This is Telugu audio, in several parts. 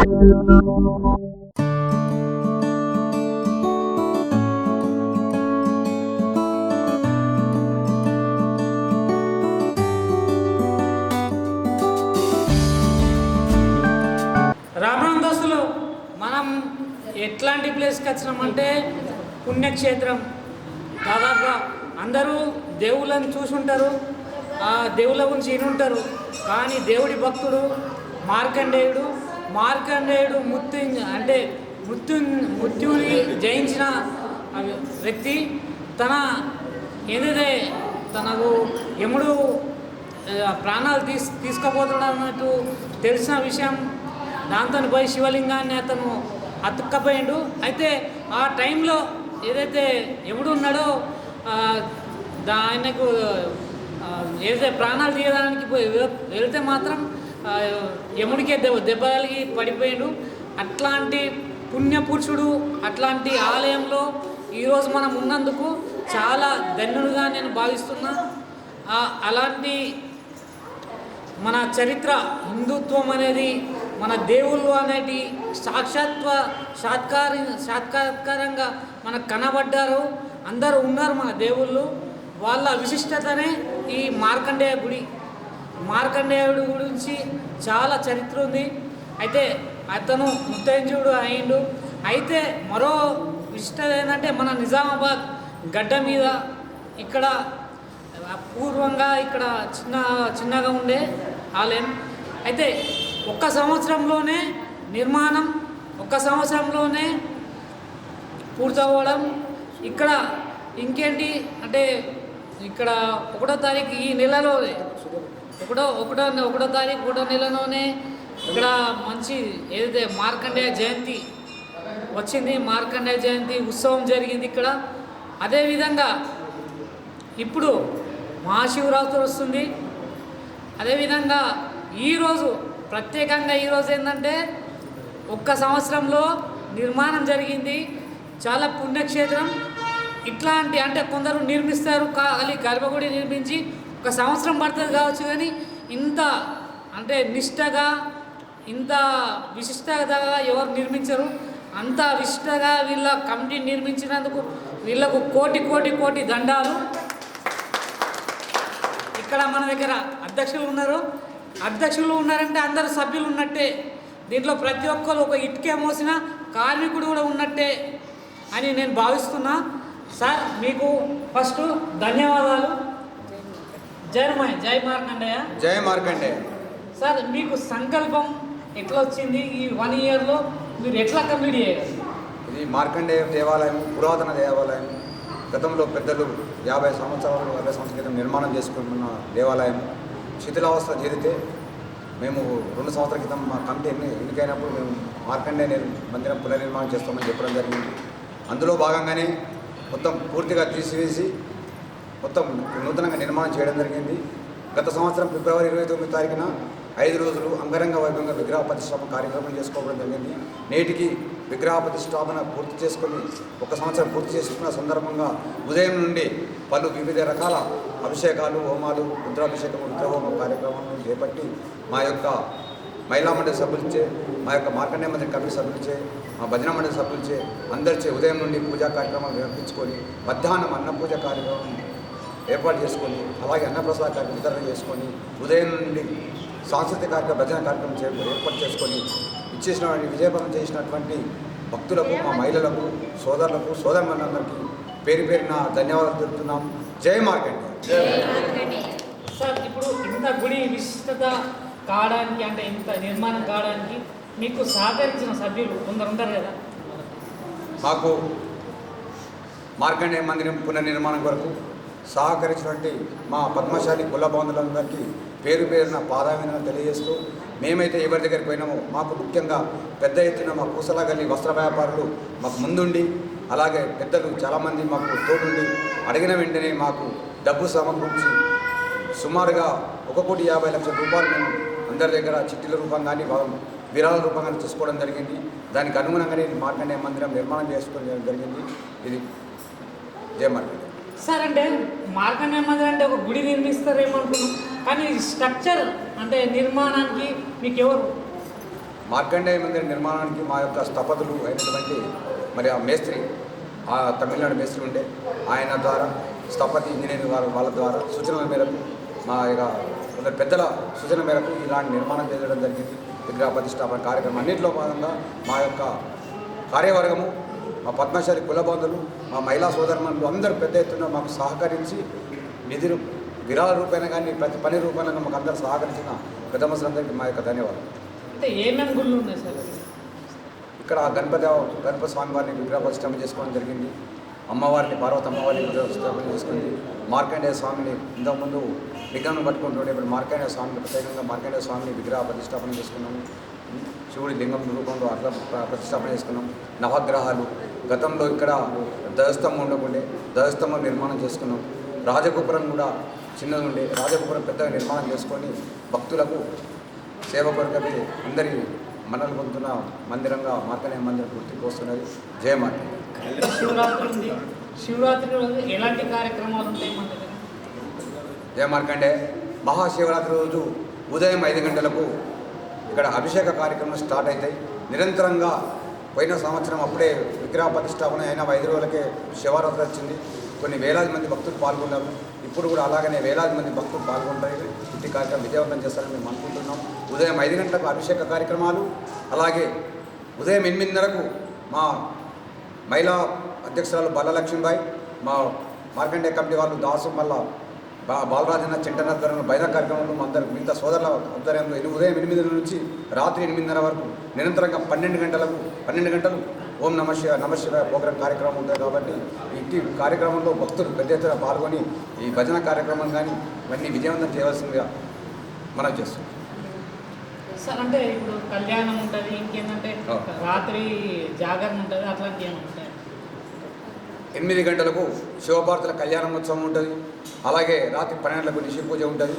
రామరామ్ దోస్తులు మనం ఎట్లాంటి ప్లేస్కి వచ్చినామంటే పుణ్యక్షేత్రం. దాదాపుగా అందరూ దేవుళ్ళని చూసి ఉంటారు ఆ దేవుళ్ళ గురించి వినుంటారు. కానీ దేవుడి భక్తుడు మార్కండేయుడు మార్కండేయుడు మృత్యు అంటే మృత్యు మృత్యుని జయించిన వ్యక్తి తన ఏదైతే తనకు యముడు ప్రాణాలు తీస్ తీసుకుపోతున్నాడు అన్నట్టు తెలిసిన విషయం దాంతో పోయి శివలింగాన్ని అతను అతుక్కపోయిండు. అయితే ఆ టైంలో ఏదైతే ఎవడు ఉన్నాడో ఆయనకు ఏదైతే ప్రాణాలు తీయడానికి పోయి వెళ్తే మాత్రం యముడికే దెబ్బ దెబ్బ తగిలి పడిపోయిండు. అట్లాంటి పుణ్యపురుషుడు అట్లాంటి ఆలయంలో ఈరోజు మనం ఉన్నందుకు చాలా ధన్యుడుగా నేను భావిస్తున్నా. అలాంటి మన చరిత్ర హిందుత్వం అనేది మన దేవుళ్ళు అనేది సాక్షాత్వ సాత్కార సాత్కారంగా మనకు కనబడ్డారు. అందరూ ఉన్నారు మన దేవుళ్ళు. వాళ్ళ విశిష్టతనే ఈ మార్కండేయ గుడి. మార్కండేయుడు గురించి చాలా చరిత్ర ఉంది. అయితే అతను ముత్తైంజుడు అయిండు. అయితే మరో విశిష్టత ఏంటంటే మన నిజామాబాద్ గడ్డ మీద ఇక్కడ పూర్వంగా ఇక్కడ చిన్న చిన్నగా ఉండే ఆలయం. అయితే ఒక్క సంవత్సరంలోనే నిర్మాణం ఒక్క సంవత్సరంలోనే పూర్తవ్వడం ఇక్కడ ఇంకేంటి అంటే ఇక్కడ ఒకటో తారీఖు ఈ నెలలో ఒకటో ఒకటో ఒకటో తారీఖు ఒకటో నెలలోనే ఇక్కడ మంచి ఏదైతే మార్కండేయ జయంతి వచ్చింది మార్కండేయ జయంతి ఉత్సవం జరిగింది ఇక్కడ. అదేవిధంగా ఇప్పుడు మహాశివరాత్రి వస్తుంది. అదేవిధంగా ఈరోజు ప్రత్యేకంగా ఈరోజు ఏంటంటే ఒక్క సంవత్సరంలో నిర్మాణం జరిగింది. చాలా పుణ్యక్షేత్రం. ఇట్లాంటి అంటే కొందరు నిర్మిస్తారు కానీ గర్భగుడి నిర్మించి ఒక సంవత్సరం పడుతుంది కావచ్చు కానీ ఇంత అంటే నిష్టగా ఇంత విశిష్టతగా ఎవరు నిర్మించరు. అంత విశిష్టగా వీళ్ళ కమిటీ నిర్మించినందుకు వీళ్ళకు కోటి కోటి కోటి దండాలు. ఇక్కడ మన దగ్గర అధ్యక్షులు ఉన్నారు. అధ్యక్షులు ఉన్నారంటే అందరు సభ్యులు ఉన్నట్టే. దీంట్లో ప్రతి ఒక్కరు ఒక ఇటుకే మోసిన కార్మికుడు కూడా ఉన్నట్టే అని నేను భావిస్తున్నా. సార్ మీకు ఫస్ట్ ధన్యవాదాలు. జై మాయ్ జై మార్కండయ్య జయ మార్కండే సార్ మీకు సంకల్పం ఎట్లా వచ్చింది ఈ వన్ ఇయర్లో? మీరు ఎట్లా కంప్లీట్ చేయగలరు ఇది మార్కండేయ దేవాలయం పురాతన దేవాలయం గతంలో పెద్దలు యాభై సంవత్సరాలు అరవై సంవత్సరాల క్రితం నిర్మాణం చేసుకుంటున్న దేవాలయం. శిథిలావస్థ చేరితే మేము రెండు సంవత్సరాల క్రితం మా కమిటీ ఎన్ని ఎన్నికైనప్పుడు మేము మార్కండే మందిరం పునర్నిర్మాణం చేస్తామని చెప్పడం జరిగింది. అందులో భాగంగానే మొత్తం పూర్తిగా తీసివేసి మొత్తం నూతనంగా నిర్మాణం చేయడం జరిగింది. గత సంవత్సరం ఫిబ్రవరి ఇరవై తొమ్మిది తారీఖున ఐదు రోజులు అంగరంగ వైభవంగా విగ్రహ ప్రతిష్టాపన కార్యక్రమం చేసుకోవడం జరిగింది. నేటికి విగ్రహ ప్రతిష్టాపన పూర్తి చేసుకొని ఒక సంవత్సరం పూర్తి చేసుకున్న సందర్భంగా ఉదయం నుండి పలు వివిధ రకాల అభిషేకాలు హోమాలు రుద్రాభిషేకం రుద్రహోమ కార్యక్రమాలను చేపట్టి మా యొక్క మహిళా మండలి సభ్యులచే మా యొక్క మార్కండే మందిర కమిటీ సభ్యులచే మా భజన మండలి సభ్యులచే అందరిచే ఉదయం నుండి పూజా కార్యక్రమాలు నిర్వహించుకొని మధ్యాహ్నం అన్న పూజ కార్యక్రమం ఏర్పాటు చేసుకొని అలాగే అన్నప్రసాద కార్యక్రమం వితరణ చేసుకొని ఉదయం నుండి సాంస్కృతిక కార్యక్రమ భజన కార్యక్రమం ఏర్పాటు చేసుకొని ఇచ్చేసిన విజయపదం చేసినటువంటి భక్తులకు మా మహిళలకు సోదరులకు సోదరులందరికీ పేరు పేరున ధన్యవాదాలు తెలుపుతున్నాం. జై మార్కెట్ సార్ ఇప్పుడు ఇంత గుడి విశిష్టత కావడానికి అంటే ఇంత నిర్మాణం కావడానికి మీకు సహకరించిన సభ్యులు కొందరు ఉంటారు కదా? మాకు మార్కండేయ మందిరం పునర్నిర్మాణం కొరకు సహకరించినటువంటి మా పద్మశాలి కుల బంధువులందరికీ పేరు పేరున పాదాభినందనలు తెలియజేస్తూ మేమైతే ఎవరి దగ్గరికి పోయినామో మాకు ముఖ్యంగా పెద్ద ఎత్తున మా పూసల గల్లి వస్త్ర వ్యాపారులు మాకు ముందుండి అలాగే పెద్దలు చాలామంది మాకు తోడుండి అడిగిన వెంటనే మాకు డబ్బు సమకూర్చి సుమారుగా ఒక కోటి యాభై లక్షల రూపాయలు మేము అందరి దగ్గర చిట్టీల రూపంగాని విరాళ రూపంగా తీసుకోవడం జరిగింది. దానికి అనుగుణంగానే ఈ మందిరం నిర్మాణం చేసుకోవడం జరిగింది. ఇది జయ సార్ అంటే మార్కండే మందిరం అంటే ఒక గుడి నిర్మిస్తారేమో అనుకున్నాం కానీ స్ట్రక్చర్ అంటే నిర్మాణానికి మీకు ఎవరు మార్కండేయ మందిర నిర్మాణానికి మా యొక్క స్థపతులు అయినటువంటి మరి ఆ మేస్త్రి ఆ తమిళనాడు మేస్త్రి ఉండే. ఆయన ద్వారా స్థపతి ఇంజనీరింగ్ వాళ్ళ వాళ్ళ ద్వారా సూచనల మేరకు మా యొక్క కొందరు పెద్దల సూచన మేరకు ఇలాంటి నిర్మాణం చేయడం జరిగింది. విగ్రహ ప్రతిష్టాపన కార్యక్రమం. అన్నింటిలో భాగంగా మా యొక్క కార్యవర్గము మా పద్మశాలి కుల బంధువులు మా మహిళా సోదరులు అందరూ పెద్ద ఎత్తున మాకు సహకరించి నిధులు విరాళ రూపాయన కానీ ప్రతి పని రూపాయన మాకు అందరూ సహకరించిన పెద్ద మనుషులందరికీ మా యొక్క ధన్యవాదాలు. ఏమేమి గుళ్ళు ఉన్నాయి సార్ ఇక్కడ గణపతి గణపతి స్వామి వారిని విగ్రహ ప్రతిష్ఠాపన చేసుకోవడం జరిగింది. అమ్మవారిని పార్వతి అమ్మవారిని విగ్రహ ప్రతిష్ఠాపన చేసుకుంది. మార్కండేయ స్వామిని ఇంతకుముందు లింగంను పట్టుకుంటుండే ఇప్పుడు మార్కండేయ స్వామిని ప్రత్యేకంగా మార్కండేయ స్వామిని విగ్రహ ప్రతిష్ఠాపన చేసుకున్నాము. శివుడి లింగం రూపంలో అట్లా ప్ర- ప్రతిష్ఠాపన చేసుకున్నాం. నవగ్రహాలు. గతంలో ఇక్కడ ధ్వజస్తంభం ఉండకుండే ధ్వజస్తంభం నిర్మాణం చేసుకున్నాం. రాజగోపురం కూడా చిన్నది ఉండే రాజగోపురం పెద్దగా నిర్మాణం చేసుకొని భక్తులకు సేవ కొరకవి అందరి మనలు పొందుతున్న మందిరంగా మార్కనేయ మందిరం గుర్తింపు వస్తున్నది. జయమాత శివరాత్రి ఉంది. శివరాత్రి రోజు ఎలాంటి కార్యక్రమాలు ఉంటాయి మన దగ్గర? జయ మార్కండే. మహాశివరాత్రి రోజు ఉదయం ఐదు గంటలకు ఇక్కడ అభిషేక కార్యక్రమం స్టార్ట్ అవుతాయి. నిరంతరంగా పోయిన సంవత్సరం అప్పుడే విగ్రహ ప్రతిష్టాపన అయిన ఐదు రోజులకే శివరాత్రి వచ్చింది. కొన్ని వేలాది మంది భక్తులు పాల్గొన్నారు. ఇప్పుడు కూడా అలాగనే వేలాది మంది భక్తులు పాల్గొంటారు. ఇంటి కార్యక్రమం విజయవంతం చేస్తారని మేము అనుకుంటున్నాం. ఉదయం ఐదు గంటలకు అభిషేక కార్యక్రమాలు అలాగే ఉదయం ఎనిమిదిన్నరకు మా మహిళా అధ్యక్షురాలు బల్లలక్ష్మీబాయి మా మార్కండే కమిటీ వాళ్ళు దాసు మళ్ళా బాలరాజన్న చింటన ఆధ్వర్యంలో బైద కార్యక్రమంలో అందరు మిగతా సోదరుల ఆధ్వర్యంలో ఉదయం ఎనిమిది నుంచి రాత్రి ఎనిమిదిన్నర వరకు నిరంతరంగా పన్నెండు గంటలకు పన్నెండు గంటలు ఓం నమ శివ నమ శివ ప్రోగ్రాం కార్యక్రమం ఉంటుంది కాబట్టి ఇట్టి కార్యక్రమంలో భక్తులు పెద్ద ఎత్తున పాల్గొని ఈ భజన కార్యక్రమం కానీ ఇవన్నీ విజయవంతం చేయవలసిందిగా మనం చేస్తున్నాం సార్ అంటే ఇప్పుడు కళ్యాణం ఉంటుంది ఇంకేంటంటే. రాత్రి జాగరణ ఉంటుంది అట్లాంటివి ఏమైనా ఉంటాయి ఎనిమిది గంటలకు శివభారతుల కళ్యాణోత్సవం ఉంటుంది. అలాగే రాత్రి పన్నెండులకు నిషి పూజ ఉంటుంది.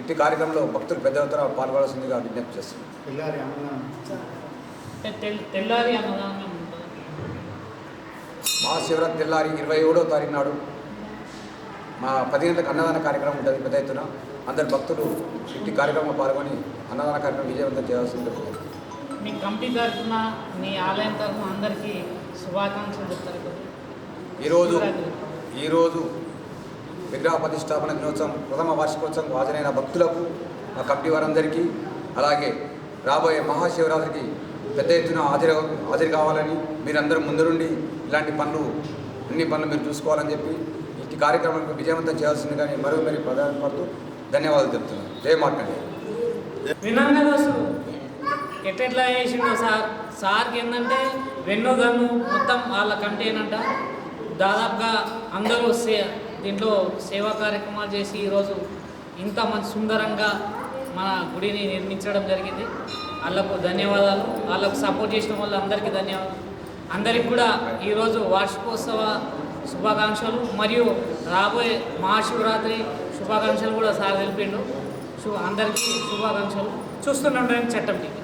ఇట్టి కార్యక్రమంలో భక్తులు పెద్ద ఎత్తున పాల్గొనాల్సిందిగా విజ్ఞప్తి చేస్తున్నాం. మహాశివరాత్రి తెల్లారి ఇరవై ఏడో తారీఖు నాడు మా పది గంటలకు అన్నదాన కార్యక్రమం ఉంటుంది పెద్ద ఎత్తున. అందరు భక్తులు ఇట్టి కార్యక్రమంలో పాల్గొని అన్నదాన కార్యక్రమం విజయవంతం చేయాల్సింది మీ కమిటీ తరఫున మీ ఆలయం తరఫున అందరికీ శుభాకాంక్షలు చెప్తారు. ఈరోజు ఈరోజు విగ్రహ ప్రతిష్టాపన దినోత్సవం ప్రథమ వార్షికోత్సవం హాజరైన భక్తులకు మా కమిటీ వారందరికీ అలాగే రాబోయే మహాశివరాత్రికి పెద్ద ఎత్తున హాజరు హాజరు కావాలని మీరందరూ ముందుండి ఇలాంటి పనులు అన్ని పనులు మీరు చూసుకోవాలని చెప్పి ఈ కార్యక్రమానికి విజయవంతం చేయాల్సింది కానీ మరో మరి ప్రధానపడుతూ ధన్యవాదాలు చెప్తున్నాను. జయ మాట్లాడి ఎట్లా కదా చేసిండో సార్? సార్కి ఏంటంటే వెన్నుగన్ను మొత్తం వాళ్ళ కమిటీ ఏంటంట దాదాపుగా అందరూ సే దీంట్లో సేవా కార్యక్రమాలు చేసి ఈరోజు ఇంత మంచి సుందరంగా మన గుడిని నిర్మించడం జరిగింది. వాళ్ళకు ధన్యవాదాలు. వాళ్ళకు సపోర్ట్ చేసిన వాళ్ళందరికీ ధన్యవాదాలు. అందరికి కూడా ఈరోజు వార్షికోత్సవ శుభాకాంక్షలు మరియు రాబోయే మహాశివరాత్రి శుభాకాంక్షలు కూడా సార్ తెలిపిండు సో అందరికీ శుభాకాంక్షలు. చూస్తున్నాం చట్టం టీవీ